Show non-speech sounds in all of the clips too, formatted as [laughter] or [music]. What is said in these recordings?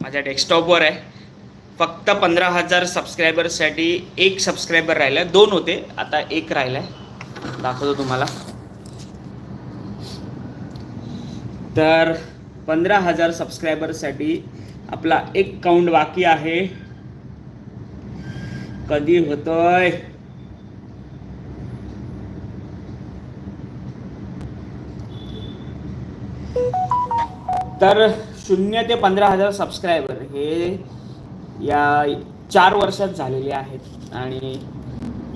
माझ्या डेस्कटॉपवर आहे. फक्त पंधरा हजार सबस्क्रायबरसाठी एक सबस्क्रायबर राहिला. दोन होते. आता एक राहिला आहे दाखवतो तुम्हाला. तर पंधरा हजार सबस्क्रायबरसाठी आपला एक काउंट बाकी आहे. कधी होतोय? तर शून्य ते पंधरा हजार सबस्क्रायबर हे या चार वर्षात झालेले आहेत. आणि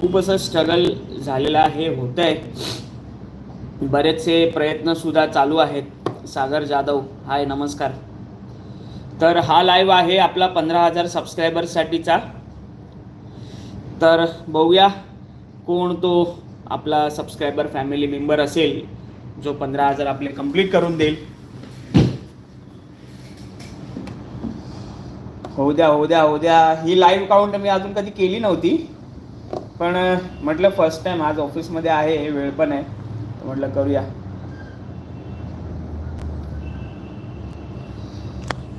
खूप असं स्ट्रगल झालेलं आहे होत आहे बरेचसे प्रयत्नसुद्धा चालू आहेत. सागर जाधव हाय नमस्कार. तर हा लाईव्ह आहे आपला पंधरा हजार सबस्क्रायबरसाठीचा तर बघूया कोण तो आपला सबस्क्रायबर फॅमिली मेंबर असेल जो पंधरा हजार आपले कंप्लीट करून देईल. होऊ द्या होऊ द्या होऊ द्या. ही लाईव्ह काउंट मी अजून कधी केली नव्हती. पण म्हटलं फर्स्ट टाईम आज ऑफिसमध्ये आहे वेळ पण आहे. म्हटलं करूया.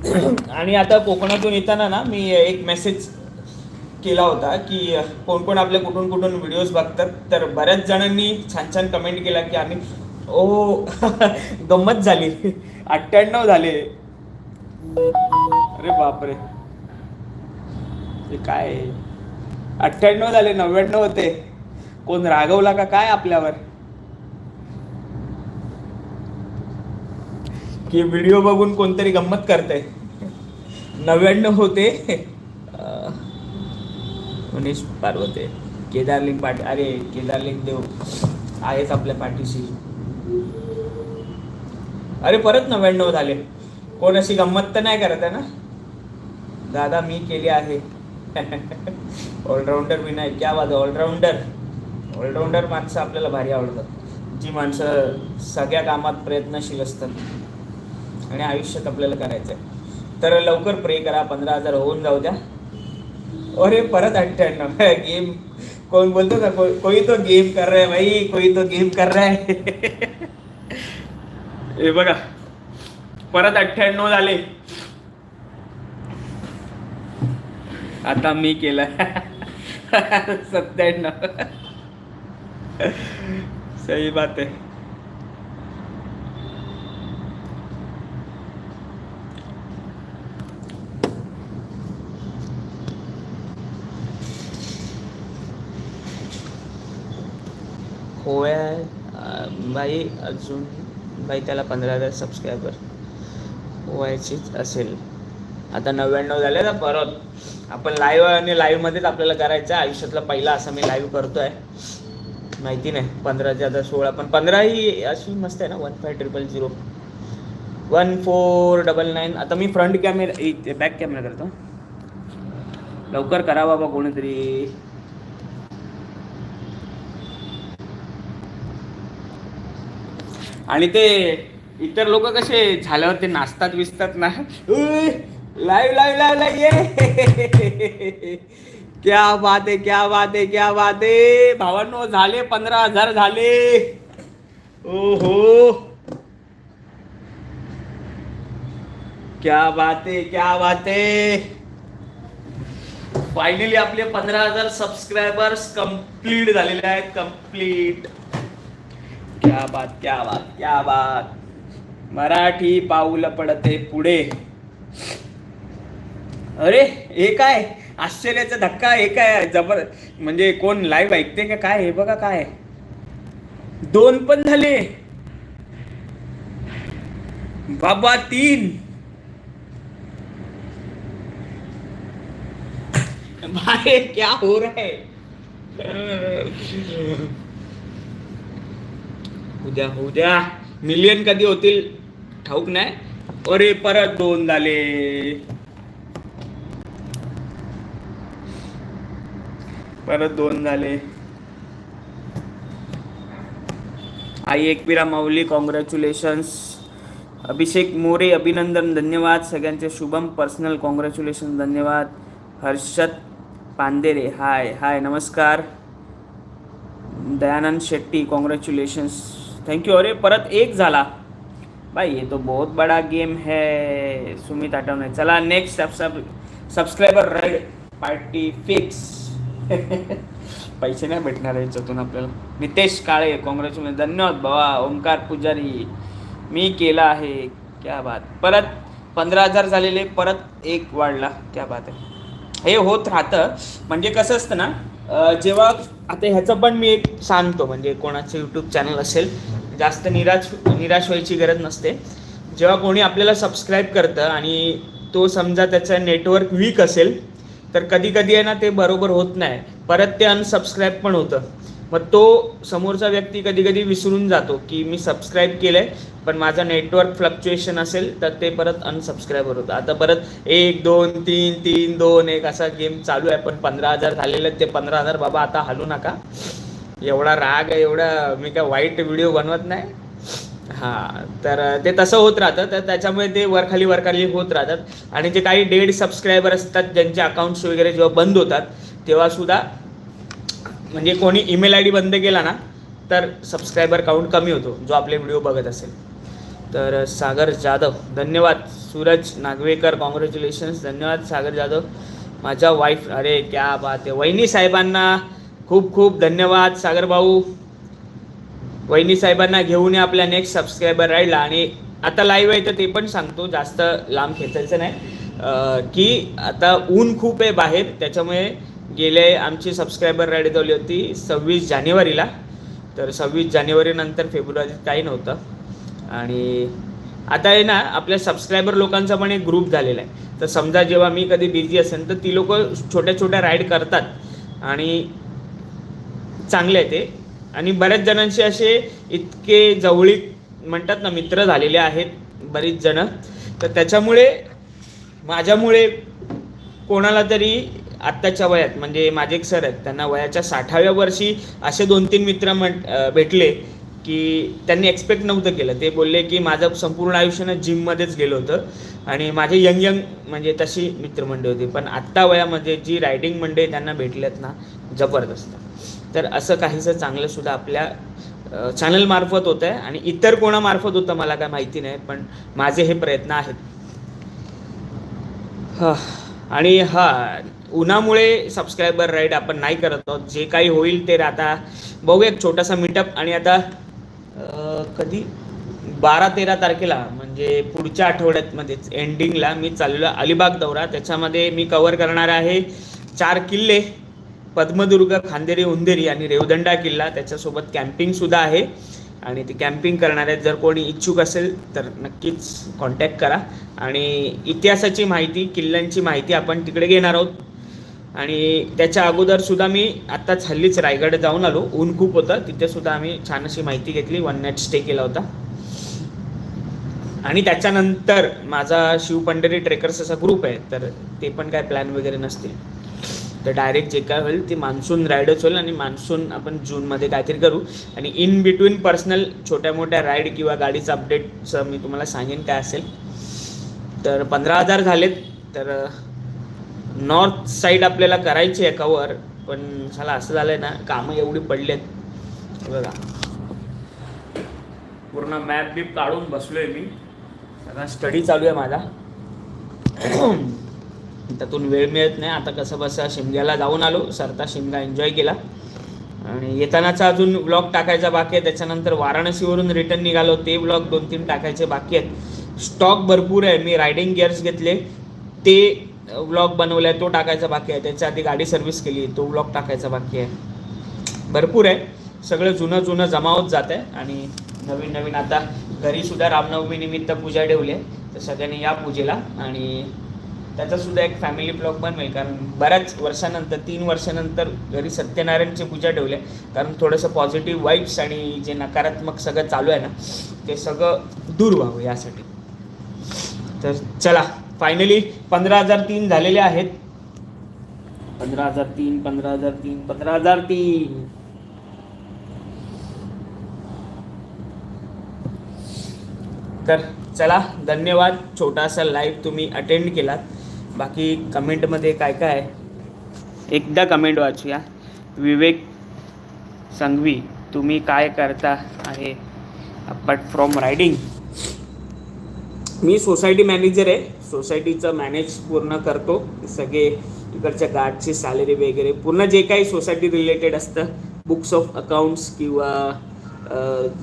[clears throat] आणि आता कोकणातून येताना ना मी एक मेसेज केला होता की कोण कोण आपले कुठून कुठून व्हिडिओज बघतात. तर बऱ्याच जणांनी छान छान कमेंट केला की आम्ही ओ [laughs] गंमत झाली. [laughs] अठ्ठ्याण्णव झाले. अरे बापरे. ते काय अठ्ठ्याण्णव झाले नव्याण्णव होते. कोण रागवला का काय आपल्यावर? की व्हिडिओ बघून कोणतरी गंमत करते नव्याण्णव होते. मनीष पार्वते केदारलिंग पाट अरे केदारलिंग देव आहेच आपल्या पाठीशी. अरे परत नव्याण्णव झाले. कोण अशी गंमत तर नाही करत आहे ना? दादा मी केली आहे. ऑलराऊंडर मी नाही क्या बात ऑलराऊंडर ऑलराऊंडर माणसं आपल्याला भारी आवडतात. जी माणसं सगळ्या कामात प्रयत्नशील असतात. आणि आयुष्यात आपल्याला करायचं आहे तर लवकर प्रे करा पंधरा हजार होऊन जाऊ द्या. अरे परत अठ्ठ्याण्णव. [laughs] गेम कोण बोलतो का? को, कोई तो गेम कर रहा है भाई कोई तो गेम कर रहा है. [laughs] हे बघा. परत अठ्ठ्याण्णव झाले. आता मी केलं. सत्त्याण्णव. सही बात आहे. होया भाई बाई अजून बाई त्याला पंधरा हजार सबस्क्रायबर व्हायचीच असेल. आता नव्याण्णव झाले ना परत. आपण लाईव्ह आणि लाईव्हमध्येच आपल्याला करायचं आहे. आयुष्यातला पहिला असं मी लाईव्ह करतोय. माहिती नाही. पंधराच्या आता सोळा पण पंधरा ही अशी मस्त आहे ना. One five triple zero one four double nine आता मी फ्रंट कॅमेरा बॅक कॅमेरा करतो. लवकर करा बाबा कोणीतरी. आणि ते इतर लोक कसे झाल्यावर ते नाचतात विसतात ना? लाईव्ह लाइव लाइव लाइव ये क्या बात आहे क्या बात आहे क्या बात आहे भावांनो झाले पंधरा हजार झाले. ओ हो क्या बात आहे क्या बात आहे फायनली आपले पंधरा हजार सबस्क्रायबर्स कंप्लीट झालेले आहेत कंप्लीट क्या बात क्या बात क्या बात. मराठी पाऊल पडते पुढे. अरे हे काय? आश्चर्याचा धक्का हे काय? जबर म्हणजे कोण लाईव्ह ऐकते का काय? हे बघा काय? दोन पण झाले. बाबा तीन. भाई क्या हो रहा है? उद्या उद्या. मिलियन कधी होतील? ठाऊक नाही. अरे परत दोन झाले. परत दोन झाले. आई एकविरा माऊली कॉंग्रॅच्युलेशन्स अभिषेक मोरे अभिनंदन धन्यवाद. सगळ्यांचे शुभम पर्सनल कॉंग्रॅच्युलेशन धन्यवाद. हर्षद पांदेरे हाय हाय नमस्कार. दयानंद शेट्टी कॉंग्रॅच्युलेशन्स थँक्यू अरे परत एक झाला. भाई ये तो बहुत बड़ा गेम है. सुमित आठवणे. चला next sub subscriber red party fix [laughs] पैसे नाही भेटणार याच्यातून आपल्याला. नितेश काळे काँग्रेसमध्ये धन्यवाद बाबा ओंकार पुजारी. मी केला आहे. क्या बात. परत पंधरा हजार झालेले परत एक वाढला. क्या बात आहे. हे होत राहतं. म्हणजे कसं असतं ना जेव्हा आता ह्याचं पण मी एक सांगतो. म्हणजे कोणाचं यूट्यूब चॅनल असेल जास्त निराश निराश व्हायची गरज नसते. जेव्हा कोणी आपल्याला सबस्क्राईब करतं आणि तो समजा त्याचं नेटवर्क वीक असेल तर कधी कधी आहे ना ते बरोबर होत नाही. परत ते अनसबस्क्राईब पण होतं. मग तो समोरचा व्यक्ती कधी कधी विसरून जातो की मी सबस्क्राईब केलं आहे पण माझं नेटवर्क फ्लक्च्युएशन असेल तर ते परत अनसबस्क्राईबर होतं. आता परत एक दोन तीन तीन दोन एक असा गेम चालू आहे पण पंधरा हजार झालेले आहेत ते पंधरा हजार बाबा आता हलू नका. एवढा राग आहे एवढा मी काय वाईट व्हिडिओ बनवत नाही. हां तर ते तसं होत राहतं. तर त्याच्यामुळे ते वरखाली वरखाली होत राहतात. आणि जे काही डेड सबस्क्रायबर असतात ज्यांचे अकाउंट्स वगैरे जेव्हा बंद होतात तेव्हा सुद्धा म्हणजे कोणी ईमेल आय डी बंद केला ना तर सबस्क्रायबर काउंट कमी होतो जो आपले व्हिडिओ बघत असेल. तर सागर जाधव धन्यवाद. सूरज नागवेकर कॉंग्रॅच्युलेशन्स धन्यवाद सागर जाधव. माझ्या वाईफ अरे क्या बात आहे. वहिनी साहेबांना खूप खूप धन्यवाद सागर भाऊ. वहिनी साहेबांना घेऊन या आपल्या नेक्स्ट सबस्क्रायबर राहिला. आणि आता लाईव्ह आहे तर ते पण सांगतो जास्त लांब खेचायचं नाही. की आता ऊन खूप आहे बाहेर त्याच्यामुळे गेले आमची सबस्क्रायबर राईड झाली होती सव्वीस जानेवारीला. तर सव्वीस जानेवारीनंतर फेब्रुवारीत काही नव्हतं. आणि आता आहे ना आपल्या सबस्क्रायबर लोकांचा पण एक ग्रुप झालेला आहे. तर समजा जेव्हा मी कधी बिझी असेल तर ती लोक छोट्या छोट्या राईड करतात. आणि चांगले आहे ते. आणि बऱ्याच जणांशी असे इतके जवळीक म्हणतात ना मित्र झालेले आहेत बरीच जण. तर त्याच्यामुळे माझ्यामुळे कोणाला तरी आत्ताच्या वयात म्हणजे माझे एक सर आहेत त्यांना वयाच्या साठाव्या वर्षी असे दोन तीन मित्र म्हण भेटले की त्यांनी एक्सपेक्ट नव्हतं केलं. ते बोलले की माझं संपूर्ण आयुष्य ना जिममध्येच गेलं होतं. आणि माझे यंग यंग म्हणजे तशी मित्रमंडळी होती. पण आत्ता वयामध्ये जी रायडिंग मंडळी त्यांना भेटल्यात ना जबरदस्त. तर असं काहीसं चांगलंसुद्धा आपल्या चॅनलमार्फत होतं आहे आणि इतर कोणामार्फत होतं मला काय माहिती नाही पण माझे हे प्रयत्न आहेत. हां. आणि हा उन्हामुळे सबस्क्रायबर राईड आपण नाही करत आहोत. जे काही होईल ते आता बघूया एक छोटासा मीटअप आणि आता कधी? बारा तेरा तारखेला म्हणजे पुढच्या आठवड्यातमध्येच एंडिंगला मी चाललेलो अलिबाग दौरा. त्याच्यामध्ये मी कवर करणार आहे चार किल्ले. पद्मदुर्ग खांदेरी उंदेरी आणि रेवदंडा किल्ला त्याच्यासोबत कॅम्पिंगसुद्धा आहे. आणि ते कॅम्पिंग करणार आहेत. जर कोणी इच्छुक असेल तर नक्कीच कॉन्टॅक्ट करा. आणि इतिहासाची माहिती किल्ल्यांची माहिती आपण तिकडे घेणार आहोत. आणि त्याच्या अगोदरसुद्धा मी आत्ताच हल्लीच रायगड जाऊन आलो. ऊन खूप होतं. तिथेसुद्धा आम्ही छान अशी माहिती घेतली. वन नाईट स्टे केला होता. आणि त्याच्यानंतर माझा शिवपंढरी ट्रेकर्स असा ग्रुप आहे. तर ते पण काय प्लॅन वगैरे नसतील. तर डायरेक्ट जे काय होईल ते मान्सून राईडच होईल आणि मान्सून आपण जूनमध्ये काहीतरी करू. आणि इन बिटवीन पर्सनल छोट्या मोठ्या राईड किंवा गाडीचं अपडेटचं मी तुम्हाला सांगेन काय असेल. तर पंधरा हजार झालेत. तर नॉर्थ साईड आपल्याला करायची आहे कवर पण झाला असं झालं आहे ना कामं एवढी पडलेत. बघा. पूर्ण मॅप बीप काढून बसलो आहे मी. सगळा स्टडी चालू आहे माझा. त्यातून वेळ मिळत नाही. आता कसं बसा शिमग्याला जाऊन आलो. सरता शिमगा एन्जॉय केला. आणि येतानाचा अजून ब्लॉग टाकायचा बाकी आहे. त्याच्यानंतर वाराणसीवरून रिटर्न निघालो. ते ब्लॉग दोन तीन टाकायचे बाकी आहेत. स्टॉक भरपूर आहे. मी रायडिंग गिअर्स घेतले. ते ब्लॉग आहे. तो टाकायचा बाकी आहे. त्याच्या आधी गाडी सर्व्हिस केली. तो ब्लॉग टाकायचा बाकी आहे. भरपूर आहे. सगळं जुनं जुनं जमावत जात आहे. आणि नवीन नवीन आता घरीसुद्धा रामनवमीनिमित्त रामनवमी निमित्त पूजा ठेवली आहे. तर सगळ्यांनी या पूजेला. आणि त्याचा सुद्धा एक फॅमिली ब्लॉग बनवेल. कारण बऱ्याच वर्षानंतर तीन वर्षानंतर घरी सत्यनारायणची पूजा ठेवली आहे. कारण थोडंसं पॉझिटिव्ह वाईब्स आणि जे नकारात्मक सगळं चालू आहे ना ते सगळं दूर व्हावं यासाठी. तर चला फायनली पंधरा हजार तीन झालेले आहेत. पंधरा हजार तीन पंधरा हजार तीन पंधरा हजार तीन. तर चला धन्यवाद. छोटासा लाईव्ह तुम्ही अटेंड केलात. बाकी कमेंटमध्ये काय काय आहे? एकदा कमेंट वाचूया. विवेक संघवी तुम्ही काय करता आहे? अपार्ट फ्रॉम रायडिंग मी सोसायटी मॅनेजर आहे. सोसायटीचं मॅनेज पूर्ण करतो. सगळे इकडच्या गार्डची सॅलरी वगैरे पूर्ण जे काही सोसायटी रिलेटेड असतं बुक्स ऑफ अकाउंट्स किंवा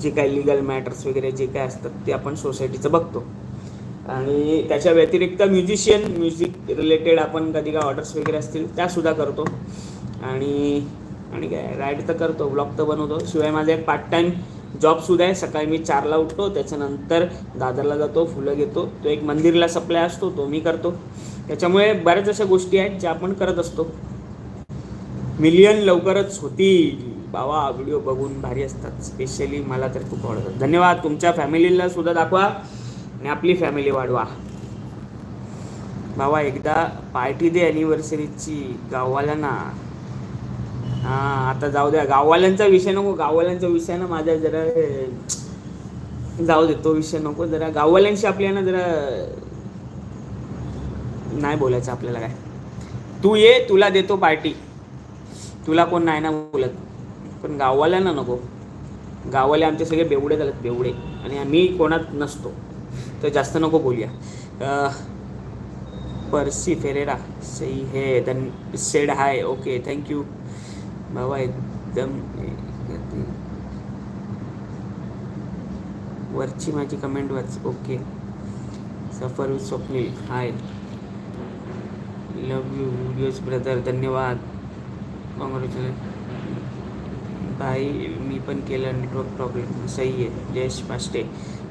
जे काही लिगल मॅटर्स वगैरे जे काय असतात ते आपण सोसायटीचं बघतो. आणि त्याच्या व्यतिरिक्त म्युझिशियन म्युझिक रिलेटेड आपण कधी काय ऑर्डर्स वगैरे असतील त्यासुद्धा करतो. आणि आणि काय राईड तर करतो ब्लॉग तर बनवतो. शिवाय माझा एक पार्ट टाईम जॉबसुद्धा आहे. सकाळी मी चारला उठतो त्याच्यानंतर दादरला जातो फुलं घेतो. तो एक मंदिरला सप्लाय असतो तो मी करतो. त्याच्यामुळे बऱ्याच अशा गोष्टी आहेत ज्या आपण करत असतो. मिलियन लवकरच होतील. बाबा व्हिडिओ बघून भारी असतात. स्पेशली मला तर खूप आवडतात. धन्यवाद. तुमच्या फॅमिलीला सुद्धा दाखवा. आणि आपली फॅमिली वाढवा. बाबा एकदा पार्टी दे अॅनिव्हर्सरीची गाववाल्यांना. हां आता जाऊ द्या. गाववाल्यांचा विषय नको. गाववाल्यांचा विषय ना माझ्या जरा जाऊ दे. तो विषय नको. जरा गाववाल्यांशी आपल्या ना जरा नाही बोलायचं आपल्याला काय. तू ये तुला देतो पार्टी. तुला कोण नाही ना बोलत. पण गाववाल्यांना नको. गाववाले आमचे सगळे बेवडे झालेत बेवडे. आणि आम्ही कोणात नसतो. तर जास्त नको बोलूया. पर्सी फेरेरा सही है then said hi okay thank you बाबा एकदम वरची माझी कमेंट वाच ओके सफर Swapnil hi love you videos brother धन्यवाद. कॉंग्रॅच्युलेट भाई मी पण केलं नेटवर्क प्रॉब्लेम सही आहे. जयेश पाष्टे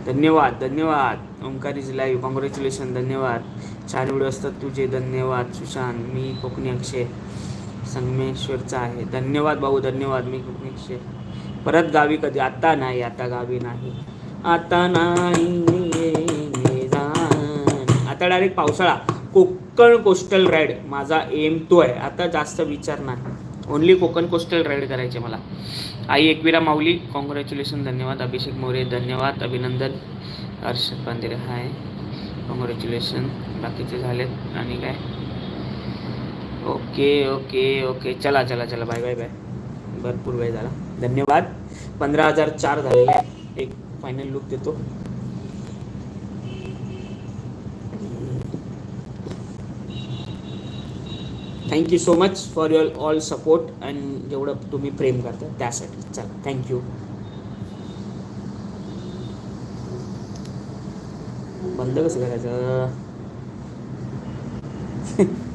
धन्यवाद धन्यवाद. ओंकार इज लाईव्ह कॉंग्रॅच्युलेशन धन्यवाद. छान व्हिडिओ असतात तुझे. धन्यवाद सुशांत. मी कोकणी अक्षय संगमेश्वरचा आहे. धन्यवाद भाऊ धन्यवाद. मी कोकणी अक्षय. परत गावी कधी? आता नाही. आता गावी नाही. आता नाही. आता डायरेक्ट पावसाळा. कोकण कोस्टल राईड माझा एम तो आहे. आता जास्त विचार नाही. ओनली कोकण कोस्टल राईड करायचे मला. आई एकविरा माऊली कॉंग्रॅच्युलेशन धन्यवाद. अभिषेक मोरे धन्यवाद. अभिनंदन. हर्षद पांदेरे हाय कॉंग्रॅच्युलेशन बाकीचे झालेत. आणि काय? ओके ओके ओके चला चला चला. बाय बाय बाय भरपूर वेळ झाला. धन्यवाद. पंधरा हजार चार झालेले. एक फायनल लुक देतो. Thank you so much for your all support and जेवढं तुम्ही प्रेम करता त्यासाठी. चला थँक्यू बंद कसं करायचं? [laughs]